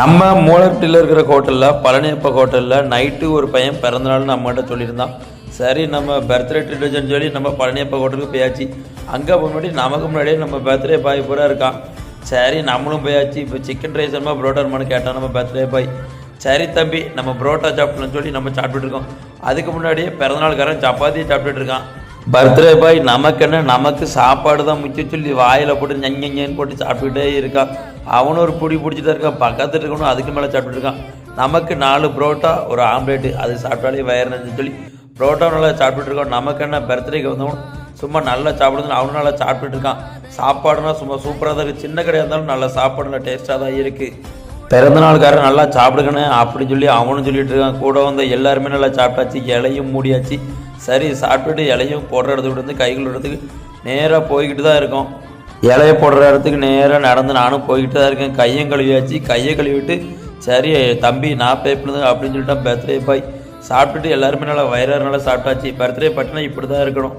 நம்ம மூலட்டில் இருக்கிற ஹோட்டலில் பழனியப்ப ஹோட்டலில் நைட்டு ஒரு பையன் பிறந்தநாள்னு நம்மகிட்ட சொல்லியிருந்தான். சரி நம்ம பர்த்டே ட்ரீட்மெண்ட்னு சொல்லி நம்ம பழனியப்ப ஹோட்டலுக்கு போயாச்சு. அங்கே முன்னாடி நமக்கு முன்னாடியே நம்ம பர்த்டே பாய் பூரா இருக்கான். சரி நம்மளும் போயாச்சு. இப்போ சிக்கன் ரைஸ் நம்ம புரோட்டர்மான்னு கேட்டான் நம்ம பர்த்டே பாய் சரி தம்பி நம்ம புரோட்டா சாப்பிடணும்னு சொல்லி நம்ம சாப்பிட்டுட்டு இருக்கோம். அதுக்கு முன்னாடியே பிறந்தநாள்காரன் சப்பாத்தி சாப்பிட்டுட்டு இருக்கான். பர்த்டே பாய் நமக்கு என்ன நமக்கு சாப்பாடு தான் முக்கியம் சொல்லி வாயில் போட்டு ஞங்கன்னு போட்டு சாப்பிட்டுக்கிட்டே இருக்கான் அவனும் ஒரு பிடி பிடிச்சிட்டு இருக்கான். பக்கத்தில் இருக்கணும் அதுக்கு மேலே சாப்பிட்டுட்டு இருக்கான். நமக்கு நாலு புரோட்டா ஒரு ஆம்லேட்டு. அது சாப்பிட்டாலே வயிறு நிறைஞ்சுன்னு சொல்லி புரோட்டா நல்லா சாப்பிட்டுட்டு இருக்கோம். நமக்கு என்ன பர்த்டேக்கு வந்தவன் சும்மா நல்லா சாப்பிடுதுன்னு அவனும் நல்லா சாப்பிட்டுட்டு இருக்கான். சாப்பாடுனா சும்மா சூப்பராக தான் இருக்குது சின்ன கடையாக இருந்தாலும் நல்லா சாப்பாடு நல்லா டேஸ்ட்டாக தான் இருக்குது பிறந்தநாளுக்காரர் நல்லா சாப்பிடுக்கணும் அப்படின்னு சொல்லி அவனும் சொல்லிட்டு இருக்கான். கூட வந்த எல்லாருமே நல்லா சாப்பிட்டாச்சு. இலையும் மூடியாச்சு. சரி சாப்பிட்டுட்டு இலையும் போடுற இடத்துக்கு இருந்து கைகள் இடத்துக்கு நேராக போய்கிட்டு தான் இருக்கோம். இலையை போடுற இடத்துக்கு நேராக நடந்து நானும் போய்கிட்டு தான் இருக்கேன். கையும் கழுவியாச்சு. கையை கழுவிட்டு சரி தம்பி நான் பே பண்ணுது அப்படின்னு சொல்லிட்டு பர்த்டே பாய் சாப்பிட்டுட்டு எல்லாருமே நல்லா வயிறாறு நல்லா சாப்பிட்டாச்சு. பர்த்டே பட்டினா இப்படி தான் இருக்கணும்.